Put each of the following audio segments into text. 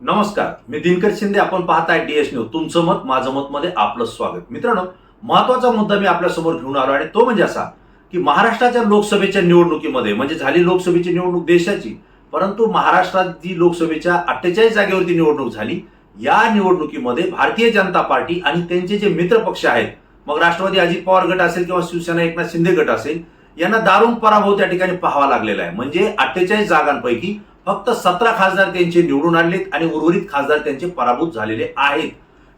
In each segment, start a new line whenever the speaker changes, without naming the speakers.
नमस्कार मी दिनकर शिंदे आपण पाहताय डीएस न्यूज तुमचं मत माझं मत मध्ये आपलं स्वागत. मित्रांनो महत्त्वाचा मुद्दा मी आपल्यासमोर घेऊन आलो आणि तो म्हणजे असा की महाराष्ट्राच्या लोकसभेच्या निवडणुकीमध्ये म्हणजे झाली लोकसभेची निवडणूक देशाची परंतु महाराष्ट्रात जी लोकसभेच्या अठ्ठेचाळीस जागेवरती निवडणूक झाली या निवडणुकीमध्ये भारतीय जनता पार्टी आणि त्यांचे जे मित्रपक्ष आहेत मग राष्ट्रवादी अजित पवार गट असेल किंवा शिवसेना एकनाथ शिंदे गट असेल यांना दारुण पराभव त्या ठिकाणी पाहावा लागलेला आहे. म्हणजे अठ्ठेचाळीस जागांपैकी फक्त सतरा खासदार त्यांचे निवडून आणलेत आणि उर्वरित खासदार त्यांचे पराभूत झालेले आहेत.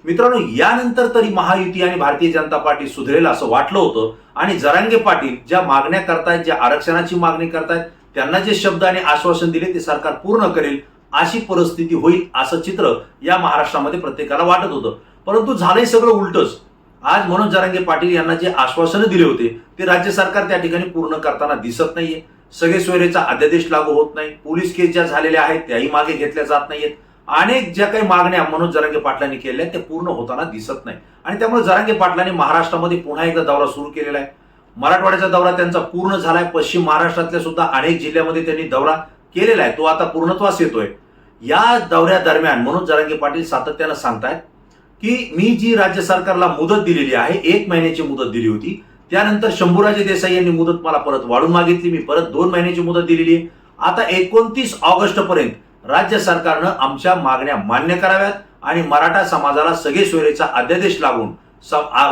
मित्रांनो यानंतर तरी महायुती आणि भारतीय जनता पार्टी सुधरेल असं वाटलं होतं आणि जरांगे पाटील ज्या मागण्या करतायत ज्या आरक्षणाची मागणी करतायत त्यांना जे शब्द आणि आश्वासन दिले ते सरकार पूर्ण करेल अशी परिस्थिती होईल असं चित्र या महाराष्ट्रामध्ये प्रत्येकाला वाटत होतं. परंतु झालंय सगळं उलटच. आज मनोज जरांगे पाटील यांना जे आश्वासनं दिले होते ते राज्य सरकार त्या ठिकाणी पूर्ण करताना दिसत नाहीये. सगळे सोयरेचा अध्यादेश लागू होत नाही. पोलीस केस ज्या झालेल्या आहेत त्याही मागे घेतल्या जात नाहीयेत. अनेक ज्या काही मागण्या मनोज जरांगे पाटलांनी केल्या आहेत, त्या पूर्ण होताना दिसत नाही. आणि त्यामुळे जरांगे पाटलांनी महाराष्ट्रामध्ये पुन्हा एकदा दौरा सुरू केलेला आहे. मराठवाड्याचा दौरा त्यांचा पूर्ण झालाय. पश्चिम महाराष्ट्रातल्या सुद्धा अनेक जिल्ह्यामध्ये त्यांनी दौरा केलेला आहे. तो आता पूर्णत्वास येतोय. या दौऱ्या दरम्यान मनोज जरांगे पाटील सातत्यानं सांगतायत की मी जी राज्य सरकारला मुदत दिलेली आहे एक महिन्याची मुदत दिली होती त्यानंतर शंभूराजे देसाई यांनी मुदत मला परत वाढून मागितली. मी परत दोन महिन्याची मुदत दिलेली आहे. आता एकोणतीस ऑगस्ट पर्यंत राज्य सरकारनं आमच्या मागण्या मान्य कराव्यात आणि मराठा समाजाला सगळे सोयरेचा अध्यादेश लागून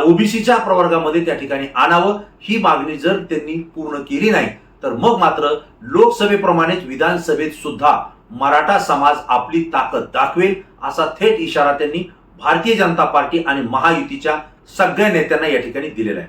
ओबीसीच्या प्रवर्गामध्ये त्या ठिकाणी आणावं ही मागणी जर त्यांनी पूर्ण केली नाही तर मग मात्र लोकसभेप्रमाणेच विधानसभेत सुद्धा मराठा समाज आपली ताकद दाखवेल असा थेट इशारा त्यांनी भारतीय जनता पार्टी आणि महायुतीच्या सगळ्या नेत्यांना या ठिकाणी दिलेला आहे.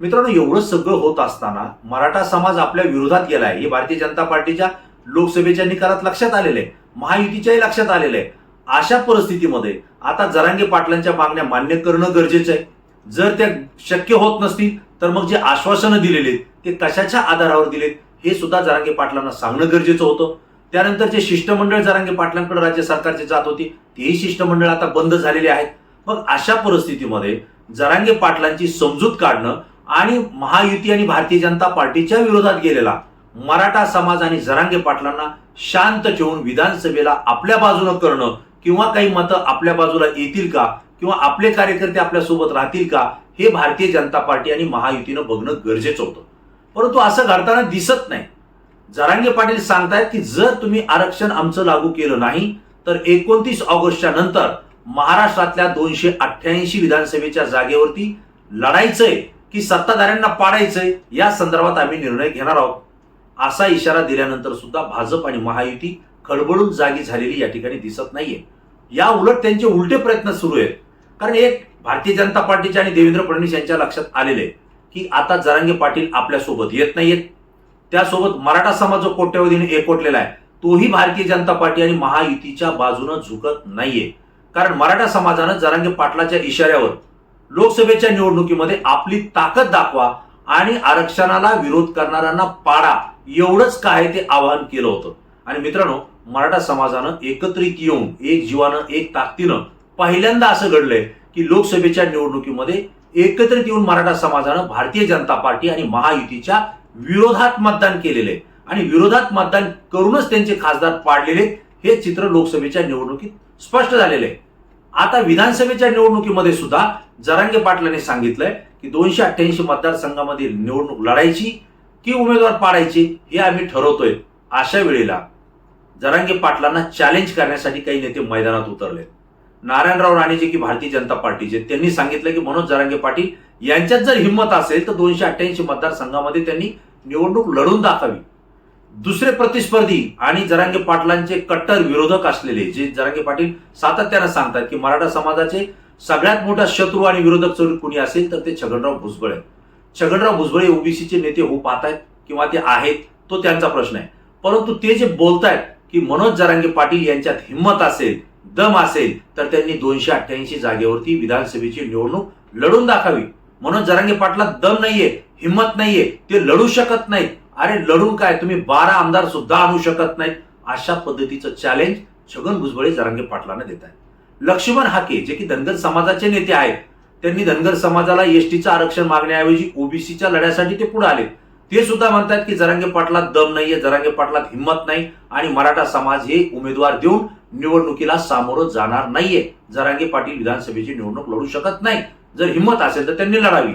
मित्रांनो एवढं सगळं होत असताना मराठा समाज आपल्या विरोधात गेलाय. हे भारतीय जनता पार्टीच्या लोकसभेच्या निकालात लक्षात आलेलं आहे. महायुतीच्याही लक्षात आलेलं आहे. अशा परिस्थितीमध्ये आता जरांगे पाटलांच्या मागण्या मान्य करणं गरजेचं आहे. जर त्या शक्य होत नसतील तर मग जे आश्वासनं दिलेले ते कशाच्या आधारावर दिलेत हे सुद्धा जरांगे पाटलांना सांगणं गरजेचं होतं. त्यानंतर जे शिष्टमंडळ जरांगे पाटलांकडे राज्य सरकारचे जात होती तेही शिष्टमंडळ आता बंद झालेले आहेत. मग अशा परिस्थितीमध्ये जरांगे पाटलांची समजूत काढणं आणि महायुती आणि भारतीय जनता पार्टीच्या विरोधात गेलेला. मराठा समाज आणि जरांगे पाटलांना शांत ठेवून विधानसभेला आपल्या बाजूनं करणं किंवा काही मतं आपल्या बाजूला येतील का? किंवा आपले कार्यकर्ते आपल्यासोबत राहतील का? हे भारतीय जनता पार्टी आणि महायुतीनं बघणं गरजेचं होतं. परंतु असं घडताना दिसत नाही. जरांगे पाटील सांगतायत की जर तुम्ही आरक्षण आमचं लागू केलं नाही तर एकोणतीस ऑगस्टच्या नंतर महाराष्ट्रातल्या दोनशे अठ्ठ्याऐंशी विधानसभेच्या जागेवरती लढायचंय. की सत्ताधाऱ्यांना पाडायचंय या संदर्भात आम्ही निर्णय घेणार आहोत. असा इशारा दिल्यानंतर सुद्धा भाजप आणि महायुती खडबडून जागी झालेली या ठिकाणी दिसत नाहीये. या उलट त्यांचे उलटे प्रयत्न सुरू आहेत. कारण एक भारतीय जनता पार्टीच्या आणि देवेंद्र फडणवीस यांच्या लक्षात आलेले की आता जरांगे पाटील आपल्यासोबत येत नाहीयेत. त्यासोबत मराठा समाज जो कोट्यवधीने एकवटलेला आहे. तोही भारतीय जनता पार्टी आणि महायुतीच्या बाजूनं झुकत नाहीये. कारण मराठा समाजानं जरांगे पाटलाच्या इशाऱ्यावर लोकसभेच्या निवडणुकीमध्ये आपली ताकद दाखवा आणि आरक्षणाला विरोध करणाऱ्यांना पाडा. एवढंच काय ते आवाहन केलं होतं. आणि मित्रांनो मराठा समाजानं एकत्रित येऊन एक जीवानं एक ताकदीनं पहिल्यांदा असं घडलंय की लोकसभेच्या निवडणुकीमध्ये एकत्रित येऊन मराठा समाजानं भारतीय जनता पार्टी आणि महायुतीच्या विरोधात मतदान केलेलं आहे. आणि विरोधात मतदान करूनच त्यांचे खासदार पाडलेले हे चित्र लोकसभेच्या निवडणुकीत स्पष्ट झालेले आहे. आता विधानसभेच्या निवडणुकीमध्ये सुद्धा जरांगे पाटलांनी सांगितलंय की दोनशे अठ्ठ्याऐंशी मतदारसंघामध्ये निवडणूक लढायची की उमेदवार पाडायची हे आम्ही ठरवतोय अशा वेळेला जरांगे पाटलांना चॅलेंज करण्यासाठी काही नेते मैदानात उतरले. नारायणराव राणे जे की भारतीय जनता पार्टीचे त्यांनी सांगितलं की मनोज जरांगे पाटील यांच्यात जर हिंमत असेल तर दोनशे अठ्ठ्याऐंशी मतदारसंघामध्ये त्यांनी निवडणूक लढून दाखावी दुसरे प्रतिस्पर्धी आणि जरांगे पाटलांचे कट्टर विरोधक असलेले जे जरांगे पाटील सातत्यानं सांगतात की मराठा समाजाचे सगळ्यात मोठा शत्रू आणि विरोधक जर कुणी असेल तर ते छगनराव भुजबळ आहे छगनराव भुजबळ हे ओबीसीचे नेते होऊ पाहत आहेत किंवा ते आहेत तो त्यांचा प्रश्न आहे. परंतु ते जे बोलतायत की मनोज जरांगे पाटील यांच्यात हिंमत असेल दम असेल तर त्यांनी दोनशे अठ्ठ्याऐंशी जागेवरती विधानसभेची निवडणूक लढून दाखावी. मनोज जरांगे पाटला दम नाहीये हिंमत नाहीये ते लढू शकत नाहीत. अरे लढू काय? तुम्ही बारा आमदार सुद्धा आणू शकत नाहीत. अशा पद्धतीचं चॅलेंज छगन भुजबळे जरांगे पाटलांना देत आहेत लक्ष्मण हाके जे की धनगर समाजाचे नेते आहेत त्यांनी धनगर समाजाला एसटीचं आरक्षण मागण्याऐवजी ओबीसीच्या लढ्यासाठी ते पुढे आले ते सुद्धा म्हणतात की जरांगे पाटलात दम नाहीये जरांगे पाटलात हिंमत नाही आणि मराठा समाज हे उमेदवार देऊन निवडणुकीला सामोरं जाणार नाहीये. जरांगे पाटील विधानसभेची निवडणूक लढू शकत नाही. जर हिंमत असेल तर त्यांनी लढावी.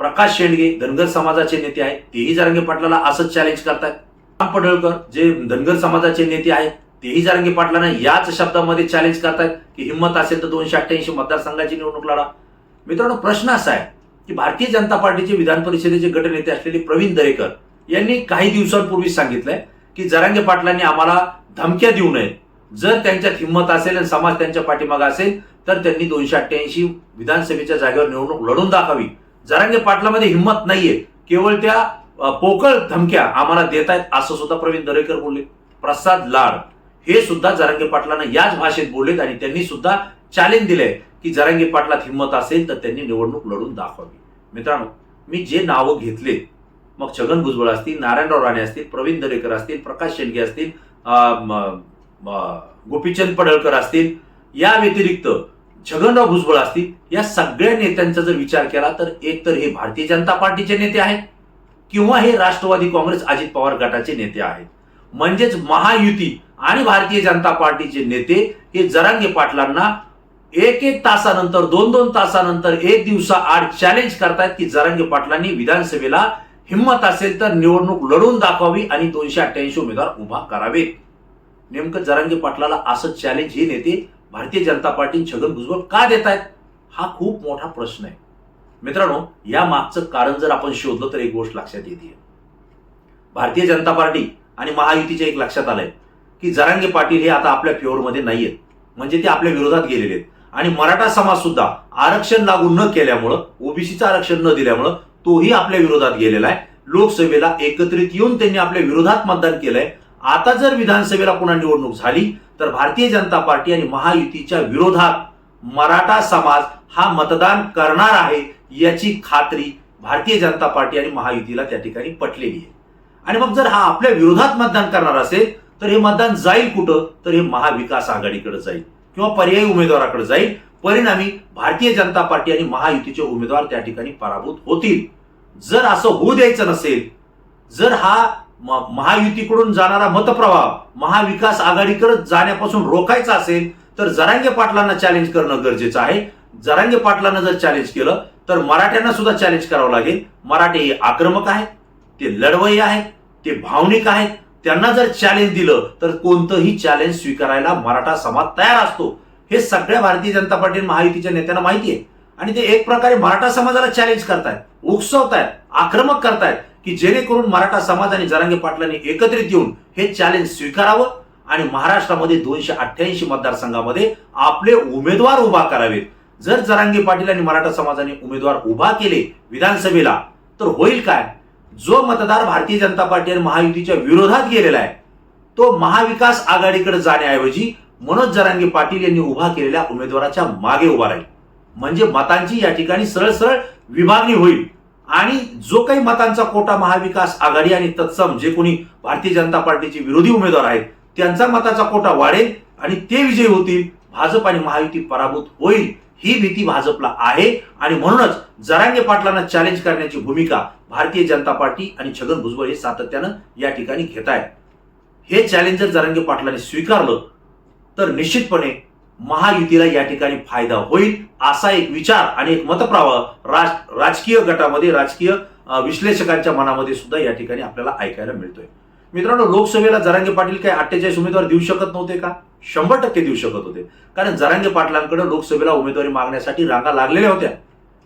प्रकाश शेंडगे धनगर समाजाचे नेते आहेत. तेही जारंगे पाटलाला असंच चॅलेंज करतात. राम पडळकर जे धनगर समाजाचे नेते आहेत तेही जारंगे पाटलांना याच शब्दामध्ये चॅलेंज करतात की हिंमत असेल तर दोनशे अठ्ठ्याऐंशी मतदारसंघाची निवडणूक लढा. मित्रांनो प्रश्न असा आहे की भारतीय जनता पार्टीचे विधान परिषदेचे गटनेते असलेले प्रवीण दरेकर यांनी काही दिवसांपूर्वी सांगितलंय की जरांगे पाटलांनी आम्हाला धमक्या देऊ नये. जर त्यांच्यात हिंमत असेल आणि समाज त्यांच्या पाठीमागे असेल तर त्यांनी दोनशे अठ्ठ्याऐंशी विधानसभेच्या जागेवर निवडणूक लढून दाखावी जरांगे पाटलामध्ये हिंमत नाहीये. केवळ त्या पोकळ धमक्या आम्हाला देत आहेत असं सुद्धा प्रवीण दरेकर बोलले. प्रसाद लाड. हे सुद्धा जरांगे पाटलांना याच भाषेत बोललेत आणि त्यांनी सुद्धा चॅलेंज दिलंय की जरांगे पाटलात हिंमत असेल तर त्यांनी निवडणूक लढून दाखवावी. मित्रांनो मी जे नावं घेतले मग छगन भुजबळ असतील नारायणराव राणे असतील प्रवीण दरेकर असतील प्रकाश शेंडगे असतील गोपीचंद पडळकर असतील या व्यतिरिक्त छगनराव भुजबळ असतील या सगळ्या नेत्यांचा जर विचार केला तर एक तर हे भारतीय जनता पार्टीचे नेते आहेत किंवा हे राष्ट्रवादी काँग्रेस अजित पवार गटाचे नेते आहेत. म्हणजेच महायुती आणि भारतीय जनता पार्टीचे नेते हे जरांगे पाटलांना एक एक तासानंतर दोन दोन तासानंतर एक दिवसा आड चॅलेंज करतायत की जरांगे पाटलांनी विधानसभेला हिंमत असेल तर निवडणूक लढून दाखवावी आणि दोनशे अठ्ठ्याऐंशी उमेदवार उभा करावेत. नेमकं जरांगे पाटलाला असं चॅलेंज हे नेते भारतीय जनता पार्टी छगन भुजबळ का देत आहेत हा खूप मोठा प्रश्न आहे. मित्रांनो या मागचं कारण जर आपण शोधलं तर एक गोष्ट लक्षात येते. भारतीय जनता पार्टी आणि महायुतीच्या एक लक्षात आलंय की जरांगे पाटील हे आता आपल्या फेवरमध्ये नाहीयेत. म्हणजे ते आपल्या विरोधात गेलेले आहेत. आणि मराठा समाज सुद्धा आरक्षण लागू न केल्यामुळं ओबीसीचं आरक्षण न दिल्यामुळं तोही आपल्या विरोधात गेलेला आहे. लोकसभेला एकत्रित येऊन त्यांनी आपल्या विरोधात मतदान केलंय. आता जर विधानसभेला पुन्हा निवडणूक झाली तर भारतीय जनता पार्टी आणि महायुतीच्या विरोधात मराठा समाज हा मतदान करणार आहे याची खात्री भारतीय जनता पार्टी आणि महायुतीला त्या ठिकाणी पटलेली आहे. आणि मग जर हा आपल्या विरोधात मतदान करणार असेल तर हे मतदान जाईल कुठं? तर हे महाविकास आघाडीकडे जाईल किंवा पर्यायी उमेदवाराकडे जाईल. परिणामी भारतीय जनता पार्टी आणि महायुतीचे उमेदवार त्या ठिकाणी पराभूत होतील. जर असं होऊ द्यायचं नसेल जर हा महायुतीकडून जाणारा मतप्रवाह महाविकास आघाडीकडे जाण्यापासून रोखायचा असेल तर जरांगे पाटलांना चॅलेंज करणं गरजेचं आहे. जरांगे पाटलांना जर चॅलेंज केलं तर मराठ्यांना सुद्धा चॅलेंज करावं लागेल. मराठे हे आक्रमक आहेत ते लढवय्ये आहेत ते भावनिक आहेत. त्यांना जर चॅलेंज दिलं तर कोणतंही चॅलेंज स्वीकारायला मराठा समाज तयार असतो. हे सगळ्या भारतीय जनता पार्टी महायुतीच्या नेत्यांना माहिती आहे. आणि ते एक प्रकारे मराठा समाजाला चॅलेंज करतायत उकसवतायत आक्रमक करतायत. की जेणेकरून मराठा समाज आणि जरांगे पाटलांनी एकत्रित येऊन हे चॅलेंज स्वीकारावं आणि महाराष्ट्रामध्ये दोनशे अठ्ठ्याऐंशी मतदारसंघामध्ये आपले उमेदवार उभा करावेत. जर जरांगे पाटील आणि मराठा समाजाने उमेदवार उभा केले विधानसभेला तर होईल काय? जो मतदार भारतीय जनता पार्टी आणि महायुतीच्या विरोधात गेलेला आहे तो महाविकास आघाडीकडे जाण्याऐवजी मनोज जरांगे पाटील यांनी उभा केलेल्या उमेदवाराच्या मागे उभा राहील. म्हणजे मतांची या ठिकाणी सरळ सरळ विभागणी होईल. आणि जो काही मतांचा कोटा महाविकास आघाडी आणि तत्सम जे कोणी भारतीय जनता पार्टीचे विरोधी उमेदवार आहेत त्यांचा मताचा कोटा वाढेल आणि ते विजयी होतील भाजप आणि महायुती पराभूत होईल ही भीती भाजपला आहे. आणि म्हणूनच जरांगे पाटलांना चॅलेंज करण्याची भूमिका भारतीय जनता पार्टी आणि छगन भुजबळ हे सातत्यानं या ठिकाणी घेत आहेत हे चॅलेंज जर जरांगे पाटलांनी स्वीकारलं तर निश्चितपणे महायुतीला या ठिकाणी फायदा होईल असा एक विचार आणि एक मतप्रवाह राज राजकीय गटामध्ये राजकीय विश्लेषकांच्या मनामध्ये सुद्धा या ठिकाणी आपल्याला ऐकायला मिळतोय. मित्रांनो लोकसभेला जरांगे पाटील काय अठ्ठेचाळीस उमेदवार देऊ शकत नव्हते का? शंभर टक्के देऊ शकत होते. कारण जरांगे पाटलांकडे लोकसभेला उमेदवारी मागण्यासाठी रांगा लागलेल्या होत्या.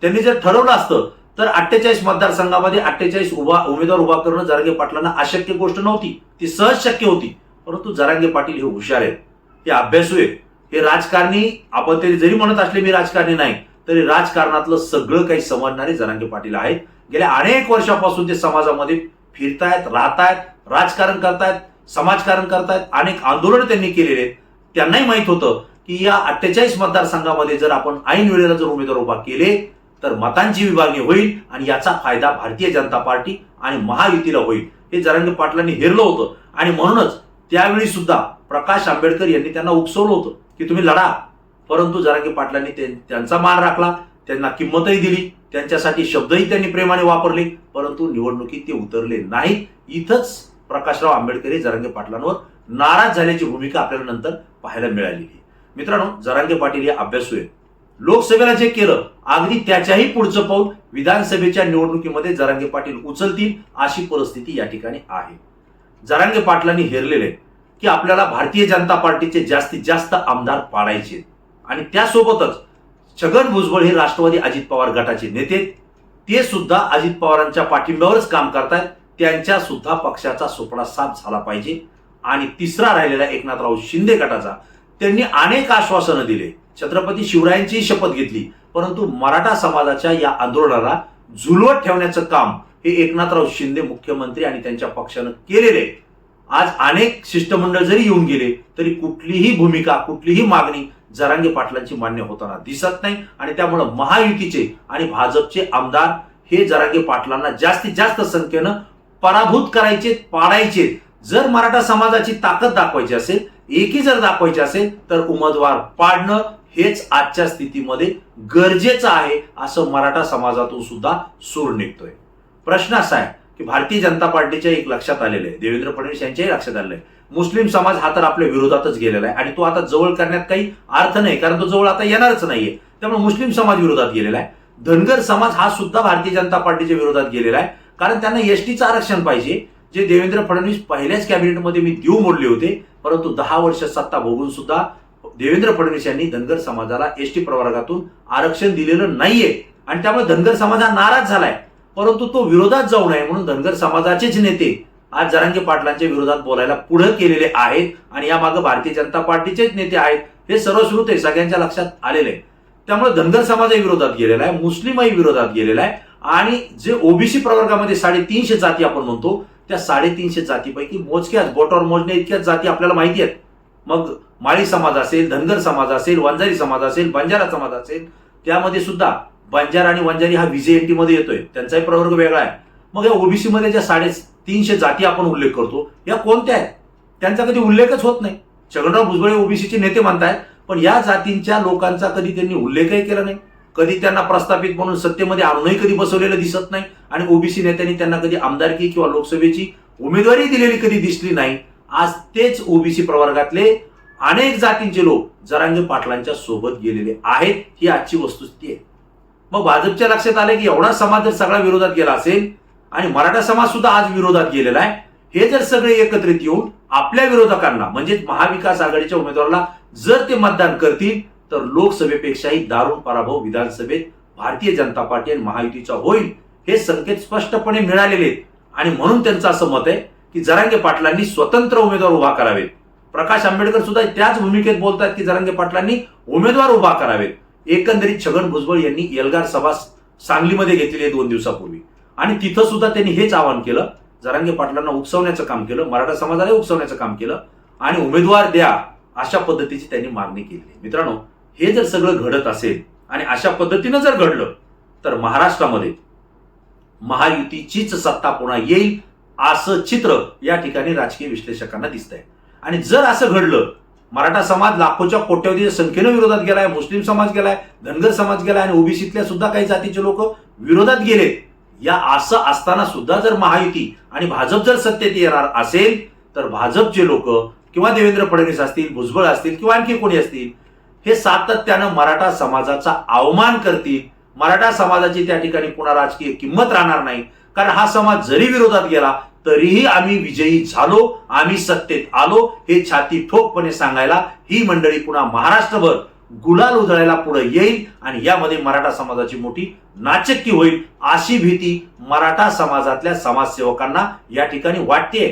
त्यांनी जर ठरवलं असतं तर अठ्ठेचाळीस मतदारसंघामध्ये अठ्ठेचाळीस उभा उमेदवार उभा करणं जरांगे पाटलांना अशक्य गोष्ट नव्हती. ती सहज शक्य होती. परंतु जरांगे पाटील हे हुशार आहेत. हे अभ्यासू आहेत. हे राजकारणी आपण तरी जरी म्हणत असले मी राजकारणी नाही तरी राजकारणातलं सगळं काही समजणारे जरांगे पाटील आहेत. गेल्या अनेक वर्षापासून ते समाजामध्ये फिरतायत राहतायत राजकारण करतायत समाजकारण करतायत अनेक आंदोलन त्यांनी केलेले आहेत. त्यांनाही माहीत होतं की या अठ्ठेचाळीस मतदारसंघामध्ये जर आपण ऐन वेळेला जर उमेदवार उभा केले तर मतांची विभागणी होईल आणि याचा फायदा भारतीय जनता पार्टी आणि महायुतीला होईल. हे जरांगे पाटलांनी हेरलं होतं. आणि म्हणूनच त्यावेळी सुद्धा प्रकाश आंबेडकर यांनी त्यांना उकसवलं होतं की तुम्ही लढा. परंतु जरांगे पाटलांनी त्यांचा मान राखला त्यांना किंमतही दिली त्यांच्यासाठी शब्दही त्यांनी प्रेमाने वापरले परंतु निवडणुकीत ते उतरले नाहीत. इथंच प्रकाशराव आंबेडकर हे जरांगे पाटलांवर नाराज झाल्याची भूमिका आपल्याला नंतर पाहायला मिळालेली आहे. मित्रांनो जरांगे पाटील हे अभ्यासू आहेत. लोकसभेला जे केलं अगदी त्याच्याही पुढचं पाऊल विधानसभेच्या निवडणुकीमध्ये जरांगे पाटील उचलतील अशी परिस्थिती या ठिकाणी आहे. जरांगे पाटलांनी हेरलेले की आपल्याला भारतीय जनता पार्टीचे जास्तीत जास्त आमदार पाडायचे आणि त्यासोबतच छगन भुजबळ हे राष्ट्रवादी अजित पवार गटाचे नेते ते सुद्धा अजित पवारांच्या पाठिंब्यावरच काम करतायत. त्यांच्या सुद्धा पक्षाचा सुपडा साफ झाला पाहिजे. आणि तिसरा राहिलेला एकनाथराव शिंदे गटाचा त्यांनी अनेक आश्वासनं दिले. छत्रपती शिवरायांचीही शपथ घेतली. परंतु मराठा समाजाच्या या आंदोलनाला झुलवत ठेवण्याचं काम हे एकनाथराव शिंदे मुख्यमंत्री आणि त्यांच्या पक्षानं केलेले आहेत. आज अनेक शिष्टमंडळ जरी येऊन गेले तरी कुठलीही भूमिका कुठलीही मागणी जरांगे पाटलांची मान्य होताना दिसत नाही. आणि त्यामुळं महायुतीचे आणि भाजपचे आमदार हे जरांगे पाटलांना जास्तीत जास्त संख्येनं पराभूत करायचे पाडायचे. जर मराठा समाजाची ताकद दाखवायची असेल एकी जर दाखवायची असेल तर उमेदवार पाडणं हेच आजच्या स्थितीमध्ये गरजेचं आहे असं मराठा समाजातून सुद्धा सूर निघतोय. प्रश्न असा आहे की भारतीय जनता पार्टीच्या एक लक्षात आलेलं आहे देवेंद्र फडणवीस यांच्याही लक्षात आलेलं आहे. मुस्लिम समाज हा तर आपल्या विरोधातच गेलेला आहे आणि तो आता जवळ करण्यात काही अर्थ नाही कारण तो जवळ आता येणारच नाहीये. त्यामुळे मुस्लिम समाज विरोधात गेलेला आहे. धनगर समाज हा सुद्धा भारतीय जनता पार्टीच्या विरोधात गेलेला आहे कारण त्यांना एसटीचं आरक्षण पाहिजे जे देवेंद्र फडणवीस पहिल्याच कॅबिनेटमध्ये मी देऊ मोडले होते परंतु दहा वर्ष सत्ता भोगून सुद्धा देवेंद्र फडणवीस यांनी धनगर समाजाला एसटी प्रवर्गातून आरक्षण दिलेलं नाहीये. आणि त्यामुळे धनगर समाज हा नाराज झालाय. परंतु तो विरोधात जाऊ नये म्हणून धनगर समाजाचेच नेते आज जरांगे पाटलांच्या विरोधात बोलायला पुढे केलेले आहेत आणि यामागे भारतीय जनता पार्टीचेच नेते आहेत हे सर्वश्रुत आहे सगळ्यांच्या लक्षात आलेले. आहे त्यामुळे धनगर समाजही विरोधात गेलेला आहे मुस्लिमही विरोधात गेलेला आहे आणि जे ओबीसी प्रवर्गामध्ये साडेतीनशे जाती आपण म्हणतो त्या साडेतीनशे जातीपैकी मोजक्याच बोटावर मोजण्या इतक्याच जाती आपल्याला माहिती आहेत. मग माळी समाज असेल धनगर समाज असेल वंजारी समाज असेल बंजारा समाज असेल त्यामध्ये सुद्धा बंजार आणि वंजारी हा व्हीजेएनटी मध्ये येतोय. त्यांचाही प्रवर्ग वेगळा आहे. मग या ओबीसी मध्ये ज्या साडे तीनशे जाती आपण उल्लेख करतो या कोणत्या आहेत? त्यांचा कधी उल्लेखच होत नाही. छगनराव भुजबळ ओबीसीचे नेते म्हणतायत पण या जातींच्या लोकांचा कधी त्यांनी उल्लेखही केला नाही. कधी त्यांना प्रस्थापित म्हणून सत्तेमध्ये आणूनही कधी बसवलेलं दिसत नाही आणि ओबीसी नेत्यांनी त्यांना कधी आमदारकी किंवा लोकसभेची उमेदवारी दिलेली कधी दिसली नाही. आज तेच ओबीसी प्रवर्गातले अनेक जातींचे लोक जरांगे पाटलांच्या सोबत गेलेले आहेत. ही आजची वस्तुस्थिती आहे. मग भाजपच्या लक्षात आले की एवढा समाज जर सगळा विरोधात गेला असेल आणि मराठा समाज सुद्धा आज विरोधात गेलेला आहे हे जर सगळे एकत्रित येऊन आपल्या विरोधकांना म्हणजेच महाविकास आघाडीच्या उमेदवाराला जर ते मतदान करतील तर लोकसभेपेक्षाही दारुण पराभव विधानसभेत भारतीय जनता पार्टी आणि महायुतीचा होईल हे संकेत स्पष्टपणे मिळालेले आहेत. आणि म्हणून त्यांचं असं मत आहे की जरांगे पाटलांनी स्वतंत्र उमेदवार उभा करावेत. प्रकाश आंबेडकर सुद्धा त्याच भूमिकेत बोलतात की जरांगे पाटलांनी उमेदवार उभा करावेत. एकंदरीत छगन भुजबळ यांनी एल्गार सभा सांगलीमध्ये घेतलेली आहे दोन दिवसापूर्वी. आणि तिथं सुद्धा त्यांनी हेच आवाहन केलं. जरांगे पाटलांना उकसवण्याचं काम केलं मराठा समाजाला उकसवण्याचं काम केलं आणि उमेदवार द्या अशा पद्धतीची त्यांनी मागणी केली मित्रांनो हे जर सगळं घडत असेल आणि अशा पद्धतीनं जर घडलं तर महाराष्ट्रामध्ये महायुतीचीच सत्ता पुन्हा येईल असं चित्र या ठिकाणी राजकीय विश्लेषकांना दिसतंय. आणि जर असं घडलं मराठा समाज लाखोच्या कोट्यवधीच्या संख्येनं विरोधात गेलाय मुस्लिम समाज गेलाय धनगर समाज गेलाय आणि ओबीसीतल्या सुद्धा काही जातीचे लोक विरोधात गेले. या असं असताना सुद्धा जर महायुती आणि भाजप जर सत्तेत येणार असेल तर भाजपचे लोक किंवा देवेंद्र फडणवीस असतील भुजबळ असतील किंवा आणखी कोणी असतील हे सातत्यानं मराठा समाजाचा अवमान करतील. मराठा समाजाची त्या ठिकाणी पुन्हा राजकीय किंमत राहणार नाही. कारण हा समाज जरी विरोधात गेला तरीही आम्ही विजयी झालो आम्ही सत्तेत आलो हे छाती ठोकपणे सांगायला ही मंडळी पुन्हा महाराष्ट्रभर गुलाल उधळायला पुढे येईल आणि यामध्ये मराठा समाजाची मोठी नाचक्की होईल अशी भीती मराठा समाजातल्या समाजसेवकांना या ठिकाणी वाटते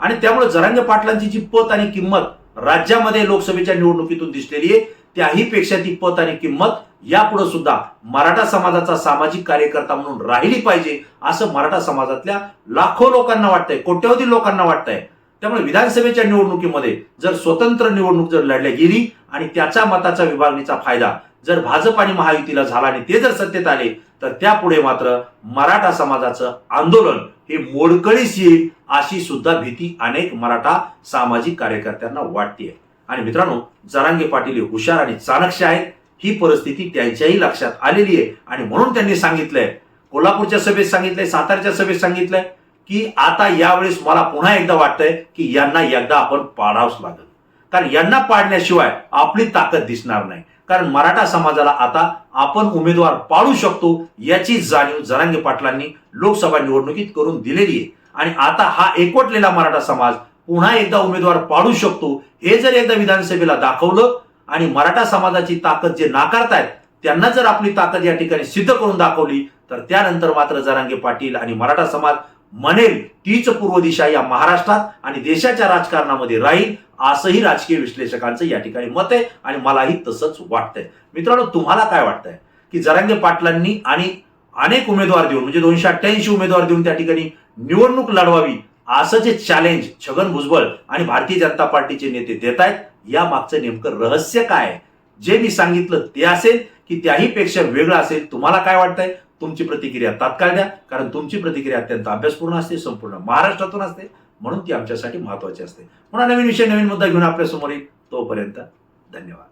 आणि त्यामुळे जरांगे पाटलांची जी पत आणि किंमत राज्यामध्ये लोकसभेच्या निवडणुकीतून दिसलेली आहे त्याही पेक्षा ती पत आणि किंमत यापुढे सुद्धा मराठा समाजाचा सामाजिक कार्यकर्ता म्हणून राहिली पाहिजे असं मराठा समाजातल्या लाखो लोकांना वाटतंय कोट्यवधी लोकांना वाटतंय. त्यामुळे विधानसभेच्या निवडणुकीमध्ये जर स्वतंत्र निवडणूक जर लढल्या गेली आणि त्याच्या मताचा विभागणीचा फायदा जर भाजप आणि महायुतीला झाला आणि ते जर सत्तेत आले तर त्यापुढे मात्र मराठा समाजाचं आंदोलन हे मोडकळीस येईल अशी सुद्धा भीती अनेक मराठा सामाजिक कार्यकर्त्यांना वाटते आणि मित्रांनो जरांगे पाटील हे हुशार आणि चाणक्य आहेत. ही परिस्थिती त्यांच्याही लक्षात आलेली आहे. आणि म्हणून त्यांनी सांगितलंय कोल्हापूरच्या सभेत सांगितलंय सातारच्या सभेत सांगितलंय की आता यावेळेस मला पुन्हा एकदा वाटतंय की यांना एकदा आपण पाडावंच लागेल. कारण यांना पाडण्याशिवाय आपली ताकद दिसणार नाही. कारण मराठा समाजाला आता आपण उमेदवार पाडू शकतो याची जाणीव जरांगे पाटलांनी लोकसभा निवडणुकीत करून दिलेली आहे. आणि आता हा एकवटलेला मराठा समाज पुन्हा एकदा उमेदवार पाडू शकतो हे जर एकदा विधानसभेला दाखवलं आणि मराठा समाजाची ताकद जे नाकारतायत त्यांना जर आपली ताकद या ठिकाणी सिद्ध करून दाखवली तर त्यानंतर मात्र जरांगे पाटील आणि मराठा समाज म्हणेल तीच पूर्व दिशा या महाराष्ट्रात आणि देशाच्या राजकारणामध्ये राहील असंही राजकीय विश्लेषकांचं या ठिकाणी मत आहे आणि मलाही तसंच वाटतंय. मित्रांनो तुम्हाला काय वाटतंय? की जरांगे पाटलांनी आणि अनेक उमेदवार देऊन म्हणजे दोनशे अठ्ठ्याऐंशी उमेदवार देऊन त्या ठिकाणी निवडणूक लढवावी असं जे चॅलेंज छगन भुजबळ आणि भारतीय जनता पार्टीचे नेते देत आहेत या मागचं नेमकं रहस्य काय आहे? जे मी सांगितलं ते असेल की त्याही पेक्षा वेगळं असेल तुम्हाला काय वाटतंय? तुमची प्रतिक्रिया तात्काळ द्या कारण तुमची प्रतिक्रिया अत्यंत अभ्यासपूर्ण असते संपूर्ण महाराष्ट्रातून असते म्हणून ती आमच्यासाठी महत्वाची असते. पुन्हा नवीन विषय नवीन मुद्दा घेऊन आपल्यासमोर येईल. तोपर्यंत धन्यवाद.